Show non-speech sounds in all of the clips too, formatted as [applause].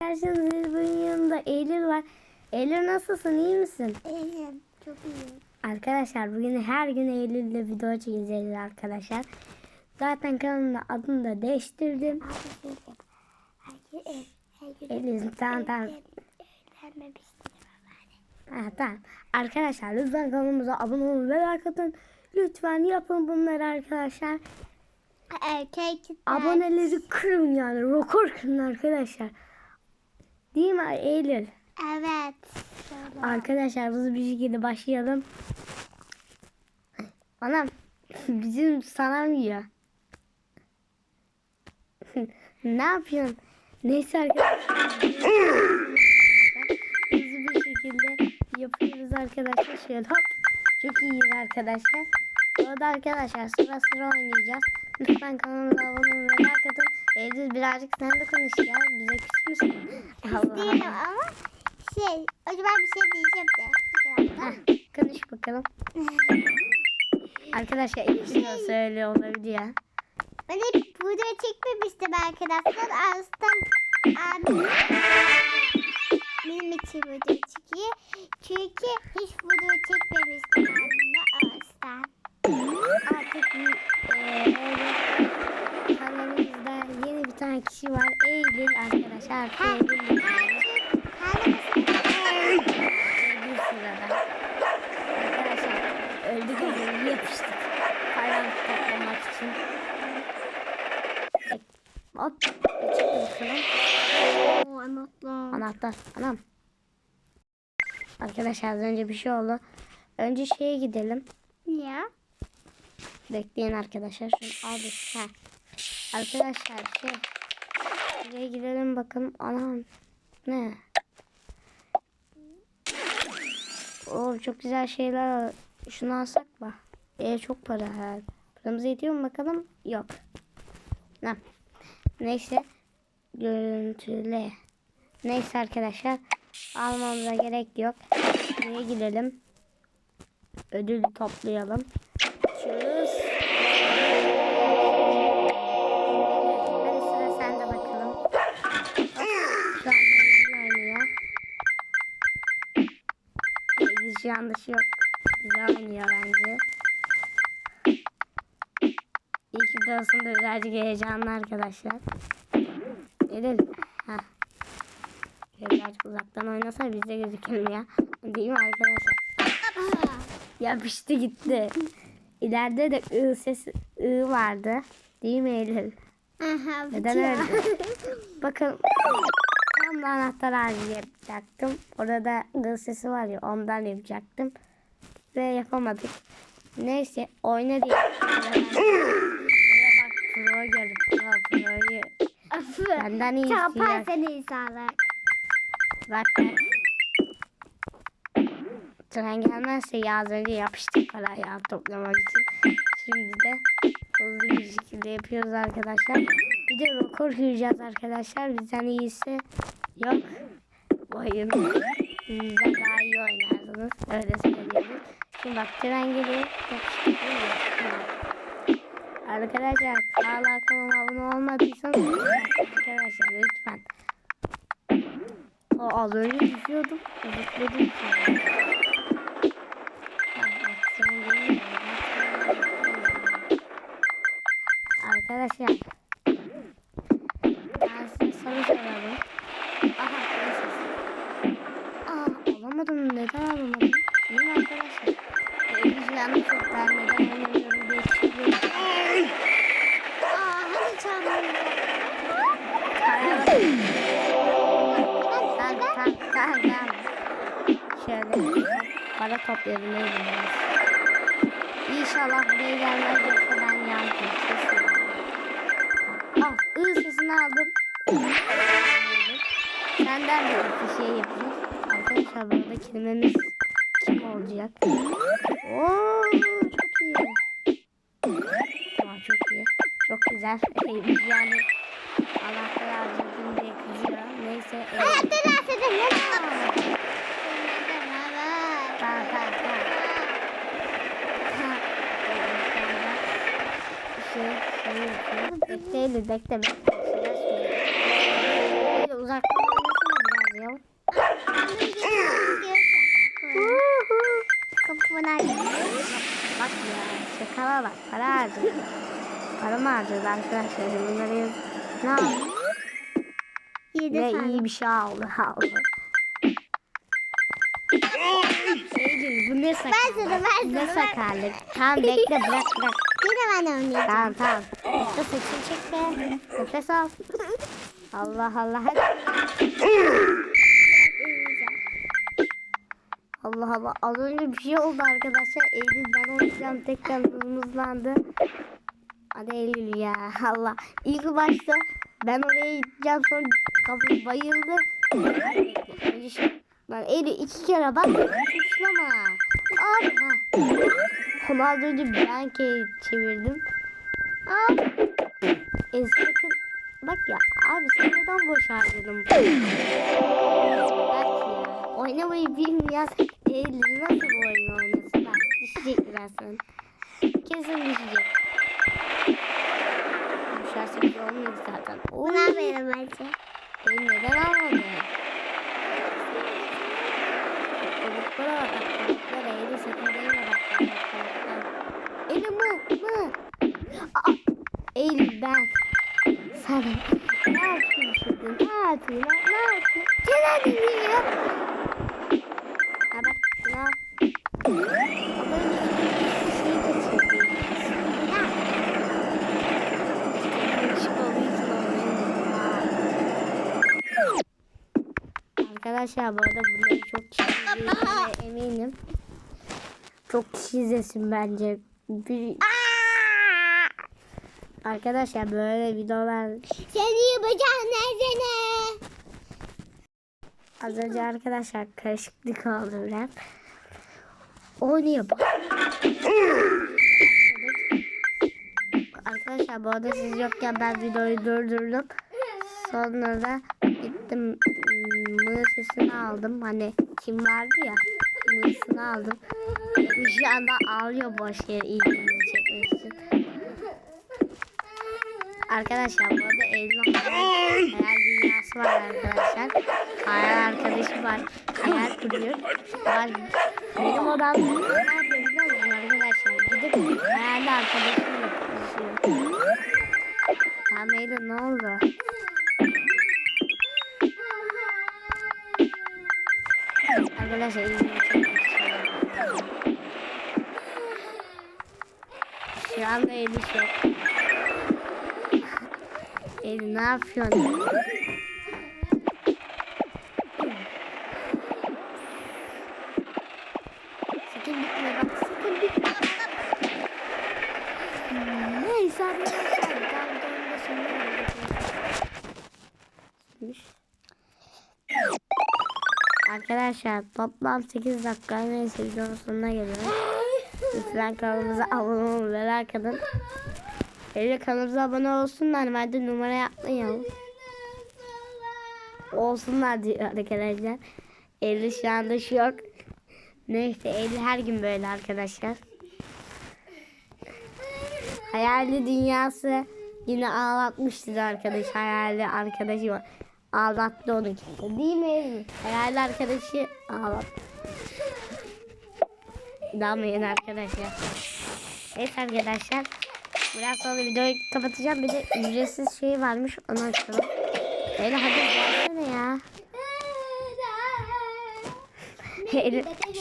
Karşınızda bugün yanında Eylül var. Eylül nasılsın iyi misin? İyiyim. Çok iyiyim. Arkadaşlar bugün her gün Eylül'le video çekeceğiz arkadaşlar. Zaten kanalımda adını da değiştirdim. Şey Eylül tamam tamam. Ha, tamam. Arkadaşlar lütfen kanalımıza abone olun ve like atın. Lütfen yapın bunları arkadaşlar. Erkek Aboneleri kırın yani. Rekor kırın arkadaşlar. Değil mi Eylül? Evet. Şöyle. Arkadaşlar hızlı bir şekilde başlayalım. Anam [laughs] bizim sanam yiyor. [laughs] ne yapıyorsun? Neyse arkadaşlar. hızlı bir şekilde yapıyoruz arkadaşlar. Şöyle hop. Çok iyiyiz arkadaşlar. Bu arada arkadaşlar sıra sıra oynayacağız. Lütfen kanalımıza abone ve like atın. Eylül birazcık sen de konuş ya. Bize küs müsün? Allah Değilim Allah. ama şey acaba bir şey diyeceğim de. Bir dakika. Konuş bakalım. Arkadaşlar ikisi de söyle olabiliyor. Ben hep video çekmemiştim arkadaşlar. Aslında abim benim için video çekiyor. Çünkü hiç video çekmemiştim abimle Ağustos'tan. Artık Eylül arkadaşlar. Eylül Eylül sırada. Arkadaşlar öldük öldük yapıştık. Param toplamak için. Hop. Çıktı bakalım. O anlatlar. Anahtar. Anam. Arkadaşlar az önce bir şey oldu. Önce şeye gidelim. Niye? Bekleyin arkadaşlar. Şunu. Ha. Arkadaşlar şey. Şuraya gidelim bakalım. Anam. Ne? Oo çok güzel şeyler. Şunu alsak mı? E çok para her. Paramız yetiyor mu bakalım? Yok. Ne? Neyse. Görüntüle. Neyse arkadaşlar. Almamıza gerek yok. Şuraya gidelim. Ödül toplayalım. Çöz. Şu anda şu güzel oynuyor bence. İlk videosunda birazcık heyecanlı arkadaşlar. Eylül. Heh. Birazcık uzaktan oynasa biz de gözükelim ya. Değil mi arkadaşlar? Yapıştı gitti. İleride de ı sesi ı vardı. Değil mi Eylül? Aha, Neden öyle? [laughs] Bakın tam da anahtar ağacı yapacaktım. Orada ı sesi var ya ondan yapacaktım. Ve yapamadık. Neyse oyna diye. Bak pro gör. Pro pro'yu. Benden iyisi Çarpar yok. seni insanlar. Bak bak. Tren gelmezse ya az önce yapıştık parayı toplamak için. Şimdi de hızlı bir şekilde yapıyoruz arkadaşlar. Bir de rekor kıracağız arkadaşlar. Bizden iyisi yok. Bu oyunu bizden daha iyi oynarsınız. Öyle söylüyoruz. Şimdi bak tren geliyor. Arkadaşlar hala kanalıma abone olmadıysanız arkadaşlar lütfen o az önce düşüyordum. Zıpladım sonra. Arkadaşlar. Şöyle para biraz. İnşallah buraya gelmez yoksa ben yandım. Ah ı sesini aldım. Senden de bir şey yapayım. Arkadaşlar burada kelimemiz kim olacak? Oo çok iyi. Tamam çok iyi. Çok güzel şeymiş yani. Allah'tan harcadım diye kızıyor. Neyse. E... Hayatta dans edelim. Bekleyelim bekleme. Böyle uzaktan oynasana biraz ya. Kapı bana Bak ya şakala bak para harcıyor. Para mı harcadı arkadaşlar? Bunları yaz. Ne aldı? Ne tane. iyi bir şey aldı. aldı. Eylül bu ne sakarlık? Ben sana, ben Ne sana, ben- sakarlık? Tamam bekle bırak bırak. Yine ben oynayacağım. Tamam tamam. Bekle saçını çekme. Nefes al. Allah Allah. Allah Allah. Az önce bir şey oldu arkadaşlar. Eylül ben oynayacağım. Tekrar hızlandı. Hadi Eylül ya. [laughs] Allah. İlk başta ben oraya gideceğim sonra kafam bayıldı. Ben Eylül iki kere bak. Tuşlama. Abi. Onu az önce ke- çevirdim. Al. E sakın. Bak ya abi sen neden boş harcadın? Bak ya. Oynamayı bilmeyen Eylül nasıl bu oyunu oynasın? Bak düşecek birazdan. Kesin düşecek. Düşerse bir şey olmuyor Buna verin bence. Eylül neden almadı? Balıklara bak. Balıklara Eylül sakın değme bak. Eylül mı? Mı? Aa, Eylül ben. Sana. Ne yapıyorsun? Ne yapıyorsun? Ne, yapıyorsun? Sen hadi ya. Ha bak şuna. Ama şey kaçırdı. Ya. Karışık olduğu için oynayamıyorum. Ha. Arkadaşlar bu arada bunları çok kişi eminim. Çok kişi izlesin bence. Bir... Arkadaşlar böyle videolar Seni yapacağım nezene. az önce arkadaşlar karışıklık oldu biraz. Oynuyor bu. Arkadaşlar bu arada siz yokken ben videoyu durdurdum. Sonra da gittim mı sesini aldım. Hani kim vardı ya mısını aldım. Şu anda ağlıyor boş yere ilgini çekmek için. Arkadaşlar bu arada Eylül'ün hayal, hayal dünyası var arkadaşlar. Hayal arkadaşı var. Hayal kuruyor. Var. Benim odam ne yapıyor biliyor musun arkadaşlar? Gidip hayalli arkadaşımla konuşuyor. Tamam Eylül ne oldu? Arkadaşlar. Şu anda Eylül yok. Eylül ne yapıyorsun? Sakın geldik. Arkadaşlar toplam 8 dakika neyse videonun sonuna geliyoruz. [gasps] Lütfen kanalımıza abone olun ve like atın. Eyle kanalımıza abone olsunlar. Ben de numara yapmayalım. Olsunlar diyor arkadaşlar. Eylül şu anda şok. Neyse Eylül her gün böyle arkadaşlar. Hayali dünyası yine ağlatmıştır arkadaş. Hayali arkadaşı var. Ağlattı onu kimse. Değil mi? Hayali arkadaşı ağlattı. İnanmayın arkadaşlar. Evet arkadaşlar. Biraz sonra videoyu kapatacağım. Bir de ücretsiz şey varmış. Onu açalım. Eylül hadi gelsene ya. Bakalım.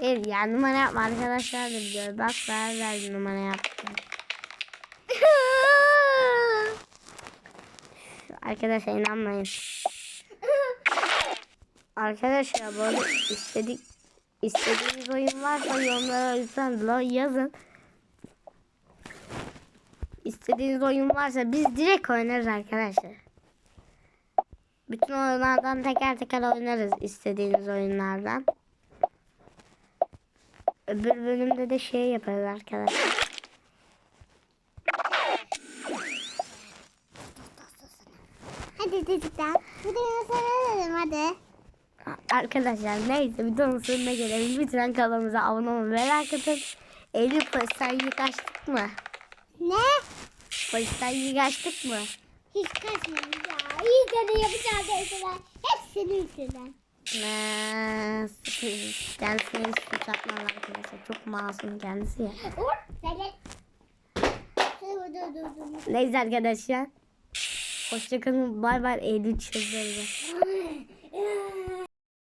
Eylül ya numara yapma arkadaşlar da biliyor. Bak ver ver numara yaptım. Arkadaşlar inanmayın. Arkadaşlar bu arada istedik istediğiniz oyun varsa yorumlara lütfen yazın. İstediğiniz oyun varsa biz direkt oynarız arkadaşlar. Bütün oyunlardan teker teker oynarız istediğiniz oyunlardan. Öbür bölümde de şey yaparız arkadaşlar. Çocuklar. Bu da sarılalım hadi. Arkadaşlar neyse videonun sonuna gelelim. Lütfen kanalımıza abone olun ve like atın. Eylül polisten yük açtık mı? Ne? Polisten yük açtık mı? Hiç kaçmamış ya. İyi de yapacağız dediler. Hep senin yüzünden. Ne, kendisine hiç suç arkadaşlar. Çok masum kendisi ya. Neyse arkadaşlar. Hoşçakalın. Bay bay. Eylül. Ay, [laughs]